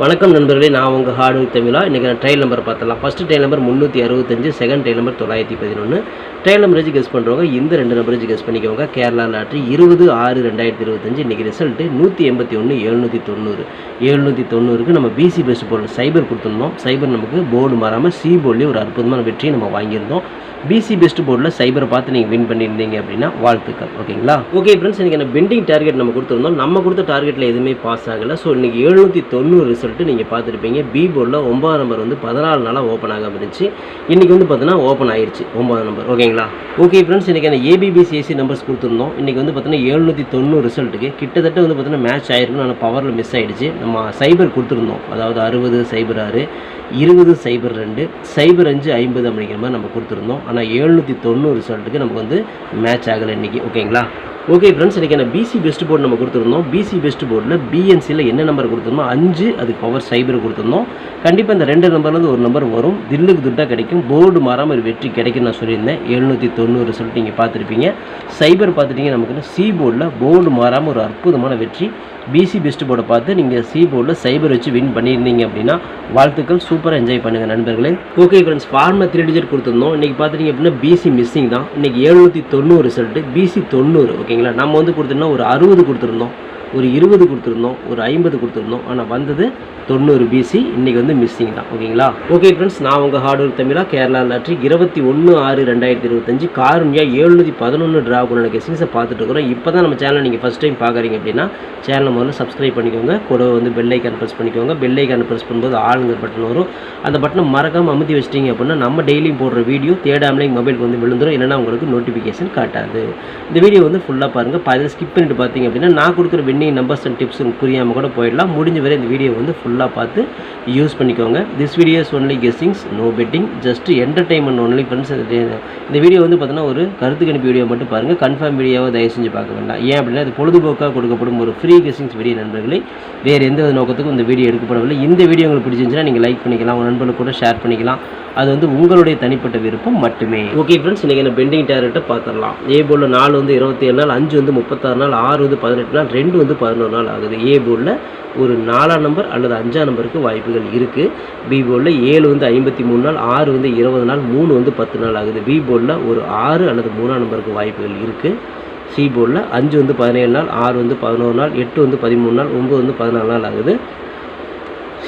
வணக்கம் நண்பர்களே நான் உங்கள் ஹார்டு தமிழா. இன்றைக்கி நான் ட்ரையல் நம்பர் பார்த்துலாம் ஃபஸ்ட்டு ட்ரையல் நம்பர் முந்நூற்றி அறுபத்தஞ்சு செகண்ட் ட்ரையல் நம்பர் தொள்ளாயிரத்தி பதினொன்று ட்ரையல் நம்பர் வச்சு கெஸ் பண்ணுறவங்க இந்த ரெண்டு நம்பர் வச்சு கெஸ் பண்ணிக்கோங்க. கேரளா லாட்ரி இருபது ஆறு ரெண்டாயிரத்தி இருபத்தஞ்சு. இன்றைக்கி ரிசல்ட்டு நூற்றி எண்பத்தி ஒன்று எழுநூற்றி தொண்ணூறு. எழுநூற்றி தொண்ணூறுக்கு நம்ம பிசி பெஸ்ட் போர்டில் சைபர் கொடுத்துருந்தோம் சைபர் நமக்கு போர்டு மாறாமல் சி போர்ட்லேயே ஒரு அற்புதமான வெற்றியை நம்ம வாங்கியிருந்தோம். பிசி பெஸ்ட் போர்டில் சைபரை பார்த்து நீங்கள் வின் பண்ணியிருந்தீங்க அப்படின்னா வாழ்த்துக்கள். ஓகேங்களா? ஓகே ஃப்ரெண்ட்ஸ் இன்றைக்கி என்ன பெண்டிங் டார்கெட் நம்ம கொடுத்துருந்தோம். நம்ம கொடுத்த டார்கெட்டில் எதுவுமே பாஸ் ஆகலை. ஸோ இன்றைக்கி எழுநூற்றி தொண்ணூறு ரிசல்ட்டு நீங்கள் பார்த்துருப்பீங்க. பி போர்டில் ஒன்பதாம் நம்பர் வந்து பதினாலு நாளாக ஓப்பன் ஆகாம இருந்துச்சு. இன்றைக்கி வந்து பார்த்தீங்கன்னா ஓப்பன் ஆயிடுச்சு ஒன்பதாம் நம்பர் ஓகேங்களா? ஓகே ஃப்ரெண்ட்ஸ் இன்றைக்கி அந்த ஏபிபிசிஎஸ்சி நம்பர்ஸ் கொடுத்துருந்தோம். இன்றைக்கி வந்து பார்த்தீங்கன்னா எழுநூற்றி தொண்ணூறு ரிசல்ட்டுக்கு கிட்டத்தட்ட வந்து பார்த்தீங்கன்னா மேட்ச் ஆயிருக்கும் ஆனால் பவரில் மிஸ் ஆயிடுச்சு. நம்ம சைபர் கொடுத்துருந்தோம். அதாவது அறுபது சைபர் ஆறு இருபது சைபர் ரெண்டு சைபர் அஞ்சு ஐம்பது அப்படிங்கிற மாதிரி நம்ம கொடுத்துருந்தோம். ஆனால் எழுநூற்றி தொண்ணூறு ரிசல்ட்டுக்கு நமக்கு வந்து மேட்ச் ஆகலை இன்றைக்கி ஓகேங்களா ஓகே ஃப்ரெண்ட்ஸ் இன்றைக்கி பிசி பெஸ்ட் போர்டு நம்ம கொடுத்துருந்தோம். பிசி பெஸ்ட் போர்டில் பிஎன்சியில் என்ன நம்பர் கொடுத்துருந்தோம் அஞ்சு அதுக்கு பவர் சைபர் கொடுத்துருந்தோம். கண்டிப்பாக இந்த ரெண்டு நம்பர்லேருந்து ஒரு நம்பர் வரும். தில்லுக்கு துட்டாக கிடைக்கும். போர்டு மாறாமல் ஒரு வெற்றி கிடைக்கும் நான் சொல்லியிருந்தேன். எழுநூற்றி தொண்ணூறு ரிசல்ட் நீங்கள் பார்த்துருப்பீங்க. சைபர் பார்த்துட்டீங்க நமக்கு சி போர்டில் போர்டு மாறாமல் ஒரு அற்புதமான வெற்றி. பிசி பெஸ்ட் போர்டை பார்த்து நீங்கள் சி போர்டில் சைபர் வச்சு வின் பண்ணியிருந்தீங்க அப்படின்னா வாழ்த்துக்கள். சூப்பராக என்ஜாய் பண்ணுங்கள் நண்பர்களே. Okay friends former three digit கொடுத்துருந்தோம். இன்றைக்கி பார்த்துட்டிங்க அப்படின்னா பிசி மிஸ்ஸிங் தான். இன்றைக்கி எழுநூற்றி தொண்ணூறு ரிசல்ட்டு பிசி தொண்ணூறு ஓகேங்களா நம்ம வந்து கொடுத்துருந்தோம் ஒரு அறுபது கொடுத்துருந்தோம். ஒரு இருபது கொடுத்துருந்தோம் ஒரு ஐம்பது கொடுத்துருந்தோம் ஆனால் வந்தது தொண்ணூறு பிசி இன்றைக்கி வந்து மிஸ்ஸிங் தான். ஓகேங்களா? ஓகே ஃப்ரெண்ட்ஸ் நான் உங்கள் ஹார்ட் ஒர்க் தமிழாக கேரளா லாட்ரி இருபத்தி ஒன்று ஆறு ரெண்டாயிரத்தி இருபத்தஞ்சு காரணியாக எழுநூற்றி பதினொன்று ட்ரா பண்ண கெஸ்டிங்ஸை பார்த்துட்டு இருக்கிறோம். இப்போ தான் நம்ம சேனலை நீங்கள் ஃபஸ்ட் டைம் பார்க்குறீங்க அப்படின்னா சேனலை முதல்ல சப்ஸ்கிரைப் பண்ணிக்கோங்க. கூட வந்து பெல்லைக்கான் ப்ரெஸ் பண்ணிக்கோங்க. பெல்லைக்கான் ப்ரெஸ் பண்ணும்போது ஆளுங்கிற பட்டன் வரும். அந்த பட்டனை மறக்காமல் அமுத்தி வச்சிட்டிங்க அப்படின்னா நம்ம டெய்லியும் போடுற வீடியோ தேடாமலே மொபைலுக்கு வந்து விழுந்துரும். இல்லைன்னா உங்களுக்கு நோட்டிஃபிகேஷன் காட்டாது. இந்த வீடியோ வந்து ஃபுல்லாக பாருங்கள் பதில் ஸ்கிப் பண்ணிட்டு பார்த்தீங்க அப்படின்னா நான் கொடுக்குற பண்ணி நம்பர்ஸ் அண்ட் டிப்ஸ்னு புரியாமல் கூட போயிடலாம். முடிஞ்ச வரை இந்த வீடியோ வந்து ஃபுல்லாக பார்த்து யூஸ் பண்ணிக்கோங்க. This videos only guessings no betting just entertainment only friends இந்த வீடியோ வந்து பார்த்தீங்கன்னா ஒரு கருத்து கணிப்பு வீடியோ மட்டும் பாருங்கள் கன்ஃபார்ம் வீடியோவை தயவு செஞ்சு பார்க்க வேண்டாம். ஏன் அப்படின்னா இது பொழுதுபோக்காக கொடுக்கப்படும் ஒரு ஃப்ரீ கெஸ்ஸிங்ஸ் வீடியோ நண்பர்களே. வேறு எந்த நோக்கத்துக்கும் இந்த வீடியோ எடுக்கப்படவில்லை. இந்த வீடியோ உங்களுக்கு பிடிச்சிருந்துச்சுன்னா நீங்கள் லைக் பண்ணிக்கலாம். உங்கள் நண்பர்களுக்கு கூட ஷேர் பண்ணிக்கலாம். அது வந்து உங்களுடைய தனிப்பட்ட விருப்பம் மட்டுமே. ஓகே ஃப்ரெண்ட்ஸ் இன்றைக்கி என்ன பெண்டிங் டேரக்டை பார்த்துடலாம் ஏ போர்டில் நாலு வந்து இருபத்தி ஏழு நாள் அஞ்சு வந்து முப்பத்தாறு நாள் ஆறு வந்து பதினெட்டு நாள் ரெண்டு வந்து பதினோரு நாள் ஆகுது. ஏ போர்டில் ஒரு நாலாம் நம்பர் அல்லது அஞ்சாம் நம்பருக்கு வாய்ப்புகள் இருக்குது பி போர்டில் ஏழு வந்து ஐம்பத்தி மூணு நாள் ஆறு வந்து இருபது நாள் மூணு வந்து பத்து நாள் ஆகுது. பி போர்டில் ஒரு ஆறு அல்லது மூணாம் நம்பருக்கு வாய்ப்புகள் இருக்குது சி போர்டில் அஞ்சு வந்து பதினேழு நாள் ஆறு வந்து பதினோரு நாள் எட்டு வந்து பதிமூணு நாள் ஒம்பது வந்து பதினாலு நாள் ஆகுது.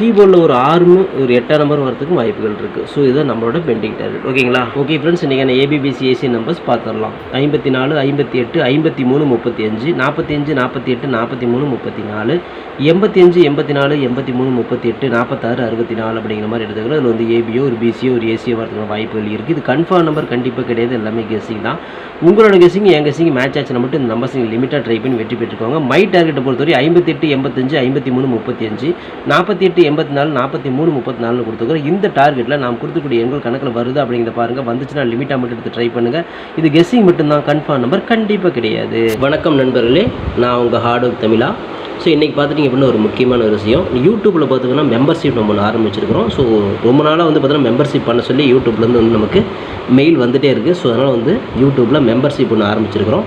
கீபோர்டில் ஒரு ஆறுமு ஒரு எட்டாம் நம்பர் வரதுக்கும் வாய்ப்புகள் இருக்குது ஸோ இதை நம்மளோட பெண்டிங் டார்கெட் ஓகேங்களா ஓகே ஃப்ரெண்ட்ஸ் இன்றைக்கான A B B C A C numbers பார்த்துடலாம் ஐம்பத்தி நாலு ஐம்பத்தி எட்டு ஐம்பத்தி மூணு முப்பத்தி அஞ்சு நாற்பத்தி அஞ்சு நாற்பத்தி எட்டு நாற்பத்தி மூணு முப்பத்தி நாலு எண்பத்தி அஞ்சு எண்பத்தி நாலு எண்பத்தி மூணு முப்பத்தி எட்டு நாற்பத்தாறு அறுபத்தி நாலு அப்படிங்கிற மாதிரி எடுத்துக்கிறோம் அதில் வந்து ஏபியோ ஒரு பிசியோ ஒரு ஏசியோ வரதுக்கான வாய்ப்புகள் இருக்குது இது கன்ஃபார்ம் நம்பர் கண்டிப்பாக கிடையாது. எல்லாமே கெஸிங் தான். உங்களோட கெஸிங் என் கெஸிங் மேட்ச் ஆச்சுன்னா மட்டும் இந்த நம்பர்ஸ் நீங்கள் லிமிட்டாக ட்ரை பண்ணி வெற்றி பெற்றுக்கோங்க. மை டார்கெட்டை பொறுத்தவரை ஐம்பத்தெட்டு எண்பத்தஞ்சு ஐம்பத்தி மூணு முப்பத்தி அஞ்சு நாற்பத்தி எட்டு எண்பத்தி நாலு நாற்பத்தி மூணு முப்பத்தி நாலு கொடுத்துக்கிறோம் இந்த டார்கெட்டில் நாம் கொடுத்துக்கூடிய எண்கள் கணக்கில் வருது அப்படிங்கிறத பாருங்கள் வந்துச்சுன்னா லிமிட்டாக மட்டும் எடுத்து ட்ரை பண்ணுங்கள் இது கெஸ்ஸிங் மட்டும்தான். கன்ஃபார்ம் நம்பர் கண்டிப்பாக கிடையாது. வணக்கம் நண்பர்களே. நான் உங்கள் ஹார்ட் ஒர்க் தமிழா. ஸோ இன்றைக்கி பார்த்துட்டிங்க அப்படின்னா ஒரு முக்கியமான ஒரு விஷயம். யூடியூப்பில் பார்த்தீங்கன்னா மெம்பர்ஷிப் நம்ம ஒன்று ஆரம்பிச்சிருக்கிறோம். ஸோ ரொம்ப நாளாக வந்து பார்த்தீங்கன்னா மெம்பர்ஷிப் பண்ண சொல்லி யூடியூப்லேருந்து வந்து நமக்கு மெயில் வந்துகிட்டே இருக்குது ஸோ அதனால் வந்து யூடியூப்பில் மெம்பர்ஷிப் ஒன்று ஆரம்பிச்சிருக்கிறோம்.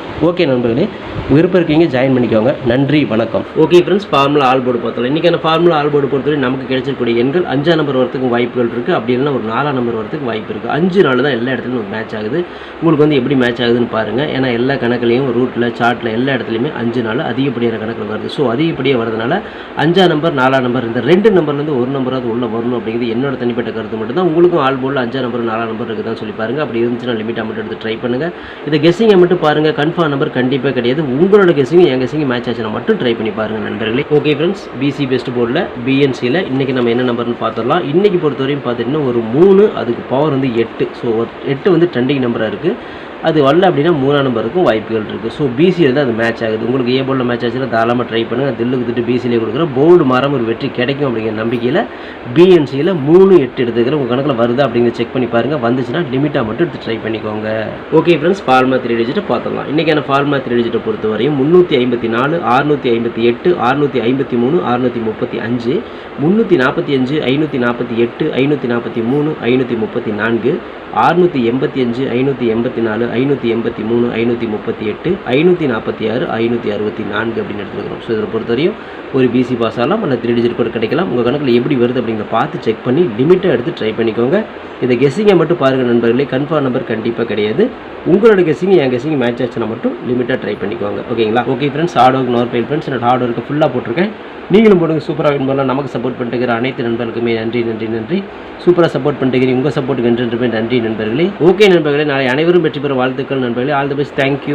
ஓகே நண்பர்களே விருப்பம் இருக்கீங்க ஜாயின் பண்ணிக்கோங்க. நன்றி வணக்கம். Okay friends formula all board பார்த்தோம் இன்றைக்கான ஃபார்முலா ஆல் போர்டு பொறுத்தவரை நமக்கு கிடைச்சிருக்கூடிய எண்கள் அஞ்சாம் நம்பர் வரத்துக்கு வாய்ப்புகள் இருக்குது அப்படி இல்லைன்னா ஒரு நாலாம் நம்பர் வரத்துக்கு வாய்ப்பு இருக்குது அஞ்சு நாள் தான் எல்லா இடத்துலையும் ஒரு மேட்ச் ஆகுது. உங்களுக்கு வந்து எப்படி மேட்ச் ஆகுதுன்னு பாருங்கள் ஏன்னா எல்லா கணக்குலையும் ரூட்டில் சார்ட்டில் எல்லா இடத்துலையுமே அஞ்சு நாள் அதிகப்படியான கணக்கில் வருது. ஸோ அதிகப்படியாக வரதுனால அஞ்சாம் நம்பர் நாலாம் நம்பர் இந்த ரெண்டு நம்பர்லேருந்து ஒரு நம்பராவது உள்ளே வரணும் அப்படிங்கிறது என்னோட தனிப்பட்ட கருத்து மட்டும் தான் உங்களுக்கும் ஆல் போர்டில் அஞ்சாம் நம்பர் நாலாம் நம்பர் இருக்குதான்னு சொல்லி பாருங்கள் அப்படி இருந்துச்சுன்னா லிமிட்டாக மட்டும் எடுத்து ட்ரை பண்ணுங்கள் இதை கெஸ்ஸிங்கை மட்டும் பாருங்கள் கன்ஃபார்ம் நம்பர் கண்டிப்பாக கிடையாது. உங்களோட கெஸ்ஸிங் என் கெஸ்ஸிங் மேட்ச் ஆச்சுன்னா மட்டும் ட்ரை பண்ணி பாருங்கள் நண்பர்களே. ஓகே ஃப்ரெண்ட்ஸ் பிசி பெஸ்ட் போர்டில் பிஎன்சியில் இன்றைக்கி நம்ம என்ன நம்பர்னு பார்த்துடலாம் இன்றைக்கி பொறுத்தவரையும் பார்த்துட்டிங்கன்னா ஒரு மூணு அதுக்கு பவர் வந்து எட்டு. ஸோ எட்டு வந்து ட்ரெண்டிங் நம்பராக இருக்குது அது வரல அப்படின்னா மூணாம் நம்பருக்கும் வாய்ப்புகள் இருக்குது ஸோ பிசியில் தான் அது மேட்ச் ஆகுது. உங்களுக்கு ஏ போர்டில் மேட்ச் ஆச்சுன்னா தாராளமாக ட்ரை பண்ணுங்கள் தில்லுக்கு திட்டு பிசியிலே கொடுக்குற போர்டு மரம் ஒரு வெற்றி கிடைக்கும் அப்படிங்கிற நம்பிக்கையில் பிஎன்சியில் மூணு எட்டு எடுத்துக்கிற உங்கள் கணக்கில் வருதா அப்படிங்கிற செக் பண்ணி பாருங்கள் வந்துச்சுன்னா லிமிட்டாக மட்டும் எடுத்து ட்ரை பண்ணிக்கோங்க. ஓகே ஃப்ரெண்ட்ஸ் ஃபார்மா த்ரீ டிஜிட்டை பார்த்துடலாம். இன்றைக்கான ஃபார்மா த்ரீ டிஜிட்டை பொறுத்தவரையும் முந்நூற்றி ஐம்பத்தி நாலு அறுநூற்றி ஐம்பத்தி எட்டு அறுநூற்றி ஐம்பத்தி மூணு அறுநூற்றி முப்பத்தி அஞ்சு முந்நூற்றி நாற்பத்தி அஞ்சு ஐநூற்றி நாற்பத்தி எட்டு ஐநூற்றி நாற்பத்தி மூணு ஐநூற்றி முப்பத்தி நான்கு அறுநூற்றி எண்பத்தி அஞ்சு ஐநூற்றி எண்பத்தி நாலு ஐநூற்றி எண்பத்தி மூணு ஐநூற்றி முப்பத்தி எட்டு ஐநூற்றி நாற்பத்தி ஆறு ஐநூற்றி அறுபத்தி நான்கு அப்படின்னு எடுத்துருக்கிறோம். ஸோ இதில் பொறுத்தவரையும் ஒரு பிசி பாஸ் ஆகலாம் அல்ல த்ரீ டிஜிட் கூட கிடைக்கலாம். உங்கள் கணக்கில் எப்படி வருது அப்படிங்கிற பார்த்து செக் பண்ணி லிமிட்டாக எடுத்து ட்ரை பண்ணிக்கோங்க. இந்த கெஸ்ஸிங்கை மட்டும் பாருங்கள் நண்பர்களே. கன்ஃபார்ம் நம்பர் கண்டிப்பாக கிடையாது. உங்களோட கெஸ்ஸிங் என் கெஸ்ஸிங் மேட்ச் ஆச்சுன்னா மட்டும் லிமிட்டாக ட்ரை பண்ணிக்கோங்க. ஓகேங்களா okay friends hard work nor pain friends என்னோட ஹார்ட் ஒர்க்கு ஃபுல்லாக போட்டிருக்கேன். நீங்களும் போடுங்க சூப்பராக வின் பண்ணலாம். நமக்கு சப்போர்ட் பண்ணிட்டு அனைத்து நண்பர்களுக்குமே நன்றி நன்றி நன்றி. சூப்பராக சப்போர்ட் பண்ணிட்டு உங்கள் சப்போர்ட்டுக்கு என்று நன்றி நண்பர்களே. ஓகே நண்பர்களே நாளை அனைவரும் வெற்றி பெற வாழ்த்துக்கள் நண்பர்களே. All the best thank you